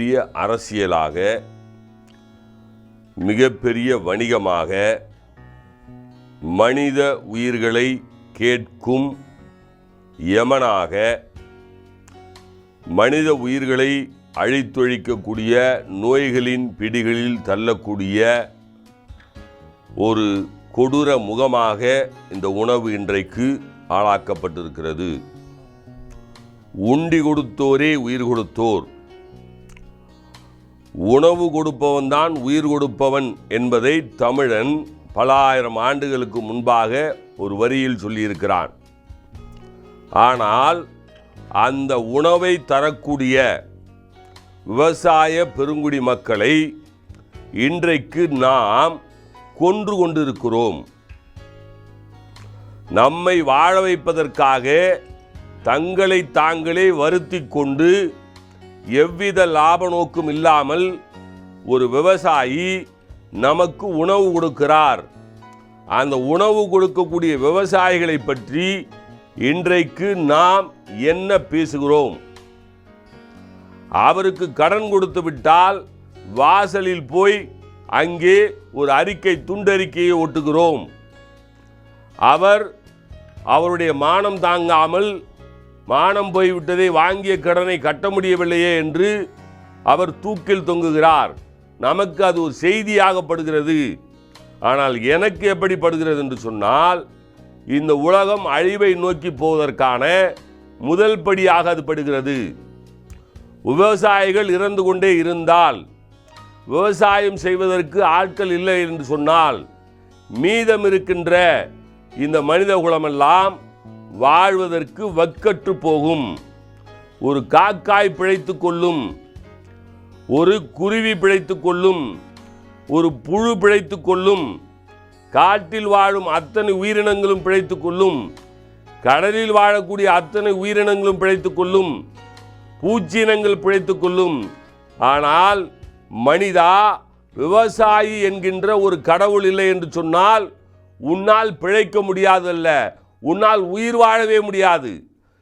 மிகப்பெரிய அரசியலாக மிகப்பெரிய வணிகமாக மனித உயிர்களை கேட்கும் யமனாக மனித உயிர்களை அழித்தொழிக்கக்கூடிய நோய்களின் பிடிகளில் தள்ளக்கூடிய ஒரு கொடூர முகமாக இந்த உணவு இன்றைக்கு ஆளாக்கப்பட்டிருக்கிறது. உண்டி கொடுத்தோரே உயிர் கொடுத்தோர். உணவு கொடுப்பவன் தான் உயிர் கொடுப்பவன் என்பதை தமிழன் பல ஆயிரம் ஆண்டுகளுக்கு முன்பாக ஒரு வரியில் சொல்லியிருக்கிறான். ஆனால் அந்த உணவை தரக்கூடிய விவசாய பெருங்குடி மக்களை இன்றைக்கு நாம் கொன்று கொண்டிருக்கிறோம். நம்மை வாழ வைப்பதற்காக தங்களை தாங்களே வருத்தி கொண்டு எவ்வித லாப நோக்கும் இல்லாமல் ஒரு விவசாயி நமக்கு உணவு கொடுக்கிறார். அந்த உணவு கொடுக்கக்கூடிய விவசாயிகளை பற்றி இன்றைக்கு நாம் என்ன பேசுகிறோம்? அவருக்கு கடன் கொடுத்து விட்டால் வாசலில் போய் அங்கே ஒரு அறிக்கை துண்டறிக்கையை ஒட்டுகிறோம் அவர் அவருடைய மானம் தாங்காமல் மானம் போய்விட்டதை வாங்கிய கடனை கட்ட முடியவில்லையே என்று அவர் தூக்கில் தொங்குகிறார். நமக்கு அது ஒரு செய்தியாகப்படுகிறது. ஆனால் எனக்கு எப்படி படுகிறது என்று சொன்னால் இந்த உலகம் அழிவை நோக்கி போவதற்கான முதல் படியாக அது படுகிறது. விவசாயிகள் இறந்து கொண்டே இருந்தால் விவசாயம் செய்வதற்கு ஆட்கள் இல்லை என்று சொன்னால் மீதம் இருக்கின்ற இந்த மனித குலமெல்லாம் வாழ்வதற்கு வக்கற்று போகும். ஒரு காக்காய் பிழைத்து கொள்ளும். ஒரு குருவி பிழைத்து கொள்ளும். ஒரு புழு பிழைத்து கொள்ளும். காட்டில் வாழும் அத்தனை உயிரினங்களும் பிழைத்து கொள்ளும். கடலில் வாழக்கூடிய அத்தனை உயிரினங்களும் பிழைத்து கொள்ளும். பூச்சினங்கள் பிழைத்து கொள்ளும். ஆனால் மனிதா விவசாயி என்கின்ற ஒரு கடவுள் இல்லை என்று சொன்னால் உன்னால் பிழைக்க முடியாதல்ல. உன்னால் உயிர் வாழவே முடியாது.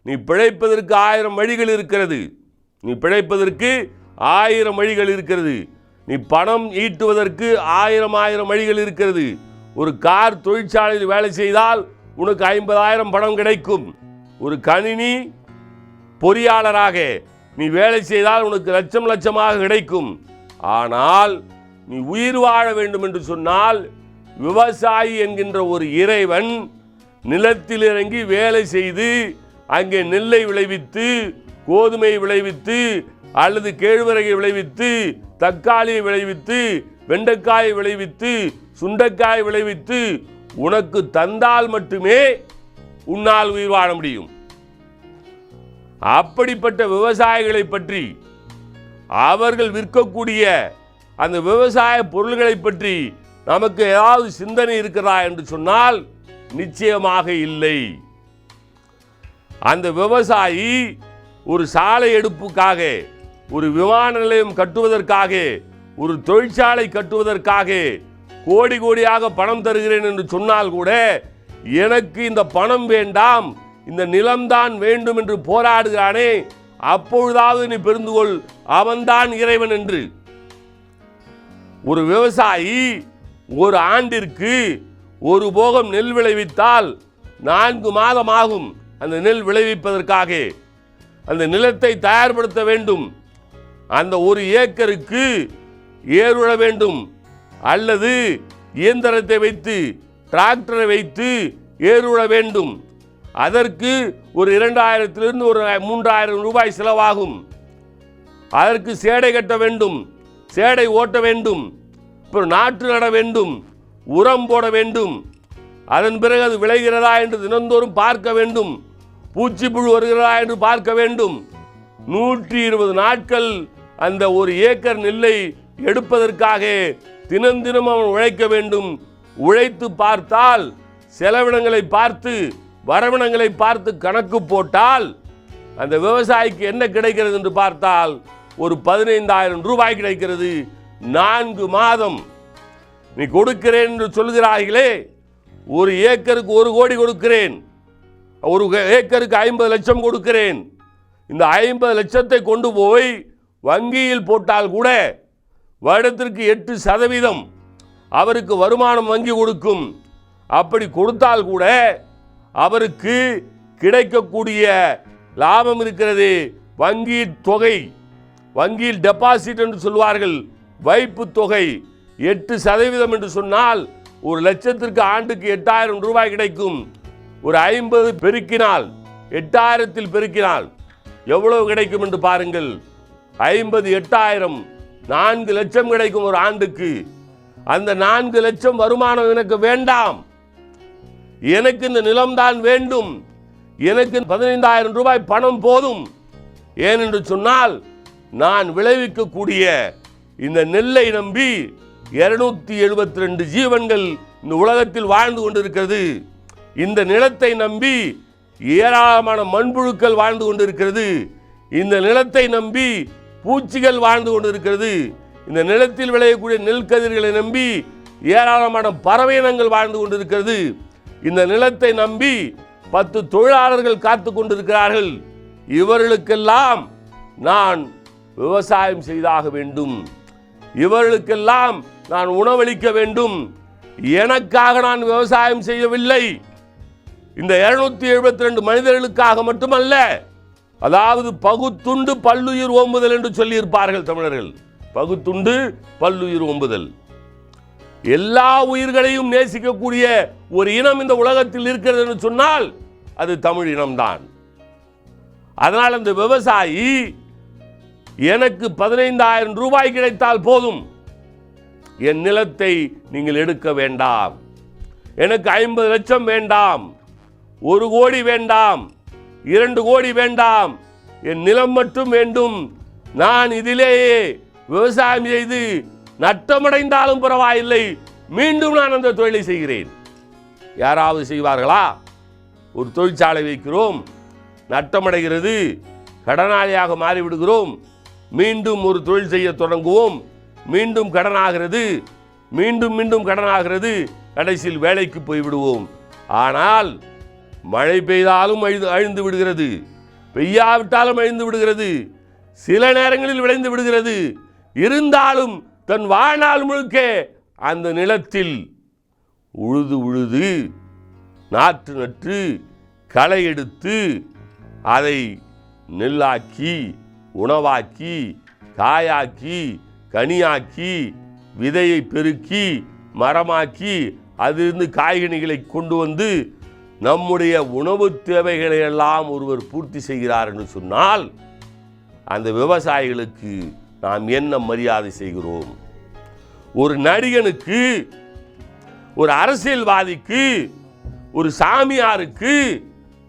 நீ பிழைப்பதற்கு ஆயிரம் வழிகள் இருக்கிறது. நீ பிழைப்பதற்கு ஆயிரம் வழிகள் இருக்கிறது. நீ பணம் ஈட்டுவதற்கு ஆயிரம் ஆயிரம் வழிகள் இருக்கிறது. ஒரு கார் தொழிற்சாலையில் வேலை செய்தால் உனக்கு ஐம்பதாயிரம் பணம் கிடைக்கும். ஒரு கணினி பொறியாளராக நீ வேலை செய்தால் உனக்கு லட்சம் லட்சமாக கிடைக்கும். ஆனால் நீ உயிர் வாழ வேண்டும் என்று சொன்னால் விவசாயி என்கின்ற ஒரு இறைவன் நிலத்தில் இறங்கி வேலை செய்து அங்கே நெல்லை விளைவித்து கோதுமை விளைவித்து அல்லது கேழ்வரகை விளைவித்து தக்காளியை விளைவித்து வெண்டைக்காயை விளைவித்து சுண்டைக்காய் விளைவித்து உனக்கு தந்தால் மட்டுமே உன்னால் உயிர் வாழ முடியும். அப்படிப்பட்ட விவசாயிகளை பற்றி அவர்கள் விற்கக்கூடிய அந்த விவசாய பொருள்களை பற்றி நமக்கு ஏதாவது சிந்தனை இருக்கிறதா என்று சொன்னால் நிச்சயமாக இல்லை. அந்த விவசாயி ஒரு சாலை எடுப்புக்காக ஒரு விமான நிலையம் கட்டுவதற்காக ஒரு தொழிற்சாலை கட்டுவதற்காக கோடி கோடியாக பணம் தருகிறேன் என்று சொன்னால் கூட எனக்கு இந்த பணம் வேண்டாம் இந்த நிலம்தான் வேண்டும் என்று போராடுகிறானே அப்பொழுதாவது நீ பெருந்து கொள் அவன்தான் இறைவன் என்று. ஒரு விவசாயி ஒரு ஆண்டிற்கு ஒரு போகம் நெல் விளைவித்தால் நான்கு மாதம் ஆகும் அந்த நெல் விளைவிப்பதற்காக. அந்த நிலத்தை தயார்படுத்த வேண்டும். அந்த ஒரு ஏக்கருக்கு ஏறுழ வேண்டும். அல்லது இயந்திரத்தை வைத்து டிராக்டரை வைத்து ஏறுழ வேண்டும். அதற்கு ஒரு இரண்டாயிரத்திலிருந்து ஒரு மூன்றாயிரம் ரூபாய் செலவாகும். அதற்கு சேடை கட்ட வேண்டும். சேடை ஓட்ட வேண்டும். அப்புறம் நாற்று நட வேண்டும். உரம் போட வேண்டும். அதன் பிறகு அது விளைகிறதா என்று தினந்தோறும் பார்க்க வேண்டும். பூச்சிப்புழு வருகிறதா என்று பார்க்க வேண்டும். நூற்றி இருபது நாட்கள் அந்த ஒரு ஏக்கர் நெல்லை எடுப்பதற்காக தினந்தினம் அவன் உழைக்க வேண்டும். உழைத்து பார்த்தால் செலவினங்களை பார்த்து வரவினங்களை பார்த்து கணக்கு போட்டால் அந்த விவசாயிக்கு என்ன கிடைக்கிறது என்று பார்த்தால் ஒரு பதினைந்தாயிரம் ரூபாய் கிடைக்கிறது. நான்கு மாதம் நீ கொடுக்கிறேன் என்று சொல்கிறார்களே ஒரு ஏக்கருக்கு ஒரு கோடி கொடுக்கிறேன். ஒரு ஏக்கருக்கு ஐம்பது லட்சம் கொடுக்கிறேன். இந்த ஐம்பது லட்சத்தை கொண்டு போய் வங்கியில் போட்டால் கூட வருடத்திற்கு எட்டு சதவீதம் அவருக்கு வருமானம் வங்கி கொடுக்கும். அப்படி கொடுத்தால் கூட அவருக்கு கிடைக்கக்கூடிய லாபம் இருக்கிறது. வங்கி தொகை வங்கியில் டெபாசிட் என்று சொல்வார்கள் வைப்பு தொகை. எட்டு சதவீதம் என்று சொன்னால் ஒரு லட்சத்திற்கு ஆண்டுக்கு எட்டாயிரம் ரூபாய் கிடைக்கும். ஒரு ஐம்பது பெருக்கினால் எட்டாயிரத்தில் பெருக்கினால் எவ்வளவு கிடைக்கும் என்று பாருங்கள். ஐம்பது எட்டாயிரம் நான்கு லட்சம் கிடைக்கும் ஒரு ஆண்டுக்கு. அந்த நான்கு லட்சம் வருமானம் எனக்கு வேண்டாம். எனக்கு இந்த நிலம்தான் வேண்டும். எனக்கு பதினைந்தாயிரம் ரூபாய் பணம் போதும். ஏனென்று சொன்னால் நான் விளைவிக்கக்கூடிய இந்த நெல்லை நம்பி இருநூத்தி எழுபத்தி ரெண்டு ஜீவன்கள் இந்த உலகத்தில் வாழ்ந்து கொண்டிருக்கிறது. இந்த நிலத்தை நம்பி ஏராளமான மண்புழுக்கள் வாழ்ந்து கொண்டிருக்கிறது. இந்த நிலத்தை நம்பி பூச்சிகள் வாழ்ந்து கொண்டிருக்கிறது. இந்த நிலத்தில் விளையக்கூடிய நெல் கதிர்களை நம்பி ஏராளமான பறவையினங்கள் வாழ்ந்து கொண்டிருக்கிறது. இந்த நிலத்தை நம்பி பத்து தொழிலாளர்கள் காத்து கொண்டிருக்கிறார்கள். இவர்களுக்கெல்லாம் நான் விவசாயம் செய்தாக வேண்டும். இவர்களுக்கெல்லாம் நான் உணவளிக்க வேண்டும். எனக்காக நான் விவசாயம் செய்யவில்லை. இந்த இருநூத்தி எழுபத்தி ரெண்டு மனிதர்களுக்காக மட்டுமல்ல அதாவது பகுத்துண்டு பல்லுயிர் ஓம்புதல் என்று சொல்லியிருப்பார்கள் தமிழர்கள். பகுத்துண்டு பல்லுயிர் ஓம்புதல். எல்லா உயிர்களையும் நேசிக்கக்கூடிய ஒரு இனம் இந்த உலகத்தில் இருக்கிறது என்று சொன்னால் அது தமிழ் இனம்தான். அதனால் அந்த விவசாயி எனக்கு பதினைந்தாயிரம் ரூபாய் கிடைத்தால் போதும். என் நிலத்தை நீங்கள் எடுக்க வேண்டாம். எனக்கு ஐம்பது லட்சம் வேண்டாம். ஒரு கோடி வேண்டாம். இரண்டு கோடி வேண்டாம். என் நிலம் மட்டும் வேண்டும். நான் இதிலேயே விவசாயம் செய்து நட்டமடைந்தாலும் பரவாயில்லை. மீண்டும் நான் அந்த தொழிலை செய்கிறேன். யாராவது செய்வார்களா? ஒரு தொழிற்சாலை வைக்கிறோம். நட்டமடைகிறது. கடனாளியாக மாறிவிடுகிறோம். மீண்டும் ஒரு தொழில் செய்ய தொடங்குவோம். மீண்டும் கடனாகிறது. மீண்டும் மீண்டும் கடனாகிறது. கடைசியில் வேலைக்கு போய்விடுவோம். ஆனால் மழை பெய்தாலும் அழிந்து அழிந்து விடுகிறது. பெய்யாவிட்டாலும் அழிந்து விடுகிறது. சில நேரங்களில் விளைந்து விடுகிறது. இருந்தாலும் தன் வாழ்நாள் முழுக்க அந்த நிலத்தில் உழுது உழுது நாற்று நற்று களை எடுத்து அதை நெல்லாக்கி உணவாக்கி காயாக்கி கனியாக்கி விதையை பெருக்கி மரமாக்கி அதிலிருந்து காய்கனிகளை கொண்டு வந்து நம்முடைய உணவு தேவைகளை எல்லாம் ஒருவர் பூர்த்தி செய்கிறார் என்று சொன்னால் அந்த விவசாயிகளுக்கு நாம் என்ன மரியாதை செய்கிறோம்? ஒரு நடிகனுக்கு ஒரு அரசியல்வாதிக்கு ஒரு சாமியாருக்கு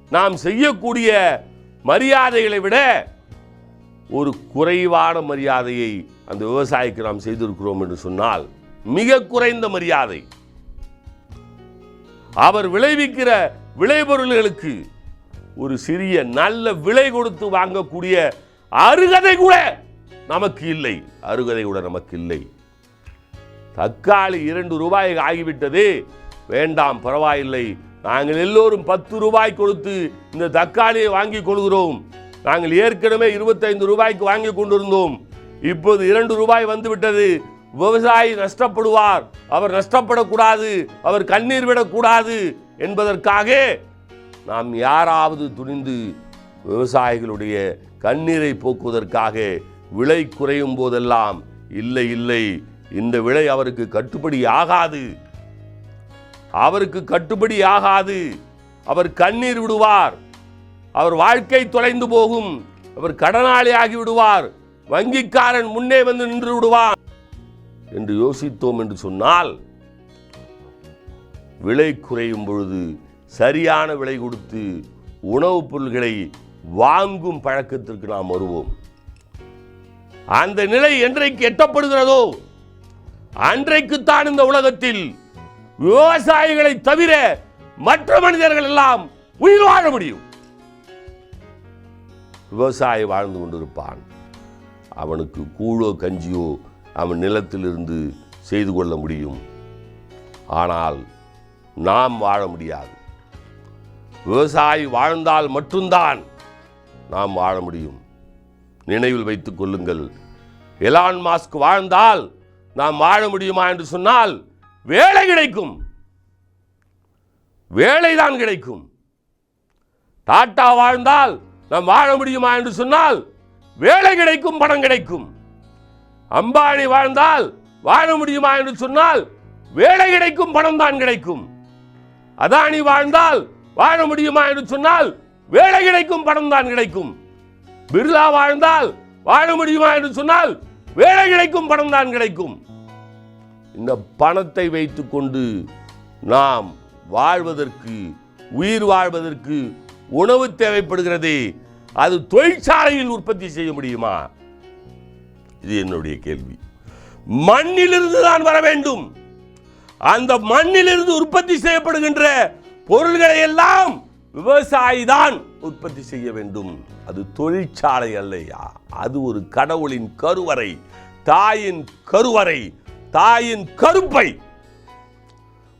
நாம் செய்யக்கூடிய மரியாதைகளை விட ஒரு குறைவான மரியாதையை அந்த விவசாயிக்கு நாம் செய்திருக்கிறோம் என்று சொன்னால் மிக குறைந்த மரியாதை. அவர் விளைவிக்கிற விளைபொருள்களுக்கு ஒரு சிறிய நல்ல விலை கொடுத்து வாங்கக்கூடிய அருகதை கூட நமக்கு இல்லை. அருகதை கூட நமக்கு இல்லை. தக்காளி இரண்டு ரூபாய் ஆகிவிட்டது. வேண்டாம் பரவாயில்லை. நாங்கள் எல்லோரும் பத்து ரூபாய் கொடுத்து இந்த தக்காளியை வாங்கி கொள்கிறோம். நாங்கள் ஏற்கனவே இருபத்தைந்து ரூபாய்க்கு வாங்கி கொண்டிருந்தோம். இப்போது இரண்டு ரூபாய் வந்துவிட்டது. விவசாயி நஷ்டப்படுவார். அவர் நஷ்டப்படக்கூடாது. அவர் கண்ணீர் விடக்கூடாது என்பதற்காக நாம் யாராவது துணிந்து விவசாயிகளுடைய கண்ணீரை போக்குவதற்காக விலை குறையும் போதெல்லாம் இல்லை இல்லை இந்த விலை அவருக்கு கட்டுப்படி ஆகாது. அவருக்கு கட்டுப்படி ஆகாது. அவர் கண்ணீர் விடுவார். அவர் வாழ்க்கை தொலைந்து போகும். அவர் கடனாளி ஆகி விடுவார். வங்கிக்காரன் முன்னே வந்து நின்று விடுவான் என்று யோசித்தோம் என்று சொன்னால் விலை குறையும் பொழுது சரியான விலை கொடுத்து உணவுப் பொருள்களை வாங்கும் பழக்கத்திற்கு நாம் வருவோம். அந்த நிலை என்றைக்கு எட்டப்படுகிறதோ அன்றைக்குத்தான் இந்த உலகத்தில் விவசாயிகளை தவிர மற்ற மனிதர்கள் எல்லாம் உயிர் வாழ முடியும். விவசாயி வாழ்ந்து கொண்டிருப்பான். அவனுக்கு கூழோ கஞ்சியோ அவன் நிலத்திலிருந்து செய்து கொள்ள முடியும். ஆனால் நாம் வாழ முடியாது. விவசாயி வாழ்ந்தால் மட்டும்தான் நாம் வாழ முடியும். நினைவில் வைத்துக் கொள்ளுங்கள். எலான் மாஸ்க் வாழ்ந்தால் நாம் வாழ முடியுமா என்று சொன்னால் வேலை கிடைக்கும். வேலைதான் கிடைக்கும். டாட்டா வாழ்ந்தால் நாம் வாழ முடியுமா என்று சொன்னால் வேலை கிடைக்கும் பணம் கிடைக்கும். அம்பானி வாழ்ந்தால் வாழ முடியுமா என்று சொன்னால் வேலை கிடைக்கும் பணம் தான் கிடைக்கும். அதானி வாழ்ந்தால் வாழ முடியுமா என்று சொன்னால் வேலை கிடைக்கும் பணம் தான் கிடைக்கும். பிர்லா வாழ்ந்தால் வாழ முடியுமா என்று சொன்னால் வேலை கிடைக்கும் பணம் தான் கிடைக்கும். இந்த பணத்தை வைத்துக்கொண்டு நாம் வாழ்வதற்கு உயிர் வாழ்வதற்கு உணவு தேவைப்படுகிறது அது தொழிற்சாலையில் உற்பத்தி செய்ய முடியுமா? இது என்னுடைய கேள்வி. மண்ணிலிருந்து தான் வர வேண்டும். அந்த மண்ணிலிருந்து உற்பத்தி செய்யப்படுகின்ற பொருள்களை எல்லாம் விவசாயி தான் உற்பத்தி செய்ய வேண்டும். அது தொழிற்சாலை அல்லையா? அது ஒரு கடவுளின் கருவறை தாயின் கருவறை தாயின் கருப்பை.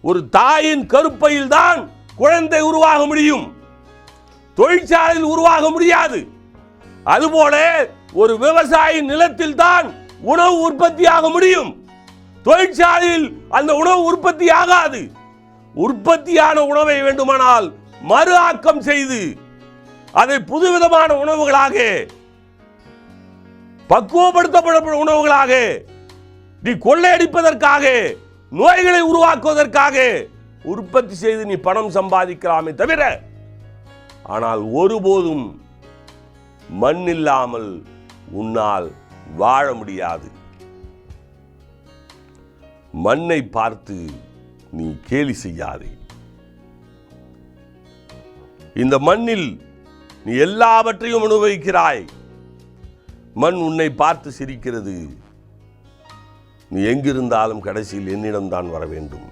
ஒரு தாயின் கருப்பையில் தான் குழந்தை உருவாக முடியும். தொழிற்சாலையில் உருவாக முடியாது. அதுபோல ஒரு விவசாயி நிலத்தில் தான் உணவு உற்பத்தியாக முடியும். தொழிற்சாலையில் அந்த உணவு உற்பத்தி ஆகாது. உற்பத்தியான உணவை வேண்டுமானால் மறு ஆக்கம் செய்து அதை புதுவிதமான உணவுகளாக பக்குவப்படுத்தப்பட உணவுகளாக நீ கொள்ளையடிப்பதற்காக நோய்களை உருவாக்குவதற்காக உற்பத்தி செய்து நீ பணம் சம்பாதிக்கலாமே தவிர ஆனால் ஒருபோதும் மண் இல்லாமல் உன்னால் வாழ முடியாது. மண்ணை பார்த்து நீ கேலி செய்யாதே. இந்த மண்ணில் நீ எல்லாவற்றையும் அனுபவிக்கிறாய். மண் உன்னை பார்த்து சிரிக்கிறது. நீ எங்கிருந்தாலும் கடைசியில் என்னிடம்தான் வர வேண்டும்.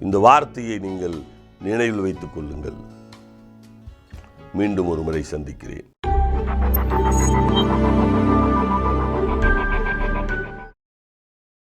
இந்த வார்த்தையை நீங்கள் நினைவில் வைத்துக் கொள்ளுங்கள். மீண்டும் ஒரு முறை சந்திக்கிறேன்.